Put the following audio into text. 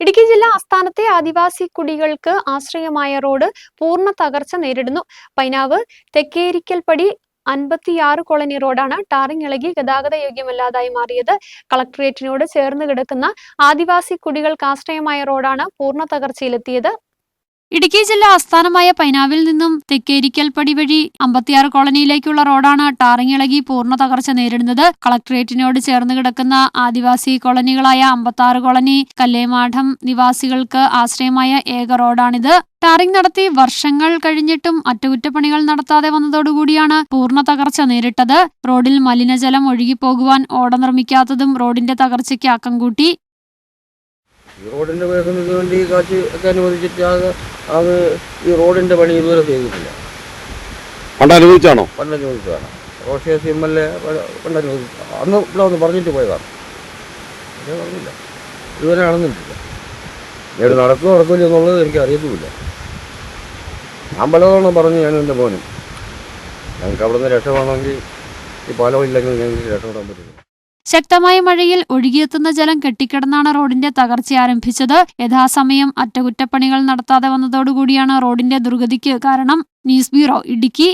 ഇടുക്കി ജില്ലാ ആസ്ഥാനത്തെ ആദിവാസി കുടികൾക്ക് ആശ്രയമായ റോഡ് പൂർണ തകർച്ച നേരിടുന്നു. പൈനാവ് തെക്കേരിക്കൽപ്പടി അൻപത്തിയാറ് കോളനി റോഡാണ് ടാറിംഗ് ഇളകി ഗതാഗത യോഗ്യമല്ലാതായി മാറിയത്. കളക്ടറേറ്റിനോട് ചേർന്ന് കിടക്കുന്ന ആദിവാസി കുടികൾക്ക് ആശ്രയമായ റോഡാണ് പൂർണ തകർച്ചയിലെത്തിയത്. ഇടുക്കി ജില്ലാ ആസ്ഥാനമായ പൈനാവിൽ നിന്നും തെക്കേരിക്കൽപ്പടി വഴി അമ്പത്തിയാറ് കോളനിയിലേക്കുള്ള റോഡാണ് ടാറിങ്ങിളകി പൂർണ തകർച്ച നേരിടുന്നത്. കളക്ടറേറ്റിനോട് ചേർന്ന് കിടക്കുന്ന ആദിവാസി കോളനികളായ അമ്പത്താറ് കോളനി കല്ലേമാഠം നിവാസികൾക്ക് ആശ്രയമായ ഏക റോഡാണിത്. ടാറിംഗ് നടത്തി വർഷങ്ങൾ കഴിഞ്ഞിട്ടും അറ്റകുറ്റപ്പണികൾ നടത്താതെ വന്നതോടുകൂടിയാണ് പൂർണ തകർച്ച നേരിട്ടത്. റോഡിൽ മലിനജലം ഒഴുകിപ്പോകുവാൻ ഓട നിർമ്മിക്കാത്തതും റോഡിന്റെ തകർച്ചയ്ക്ക് ആക്കം കൂട്ടി. റോഡിന്റെ വേഗത്തിന് വേണ്ടി കാശ് ഒക്കെ അനുവദിച്ചിട്ട് അത് അത് ഈ റോഡിന്റെ പണി ഇതുവരെ ചെയ്തിട്ടില്ല. പണ്ട് അനുവദിച്ചാണോ പണ്ട് അനുവദിച്ചതാണ് റോഷേസ് എം എൽ എ പണ്ട് അനുവദിച്ചു അന്ന് ഇവിടെ ഒന്ന് പറഞ്ഞിട്ട് പോയതാണ്. പക്ഷേ പറഞ്ഞില്ല. ഇതുവരെ നടന്നിട്ടില്ല. ഏത് നടക്കുമോ നടക്കില്ല എന്നുള്ളത് എനിക്ക് അറിയത്തുമില്ല. ഞാൻ പലതവണ പറഞ്ഞു ഞാൻ എന്റെ മോനും. ഞങ്ങൾക്ക് അവിടെ നിന്ന് രക്ഷപ്പെടണമെങ്കിൽ ഈ പാലം ഇല്ലെങ്കിൽ ഞങ്ങൾക്ക് രക്ഷപ്പെടാൻ പറ്റില്ല ശക്തമായ മഴയിൽ ഒഴുകിയെത്തുന്ന ജലം കെട്ടിക്കിടന്നാണ് റോഡിന്റെ തകർച്ച ആരംഭിച്ചത്. യഥാസമയം അറ്റകുറ്റപ്പണികൾ നടത്താതെ വന്നതോടുകൂടിയാണ് റോഡിന്റെ ദുർഗതിക്ക് കാരണം. News bureau Idukki.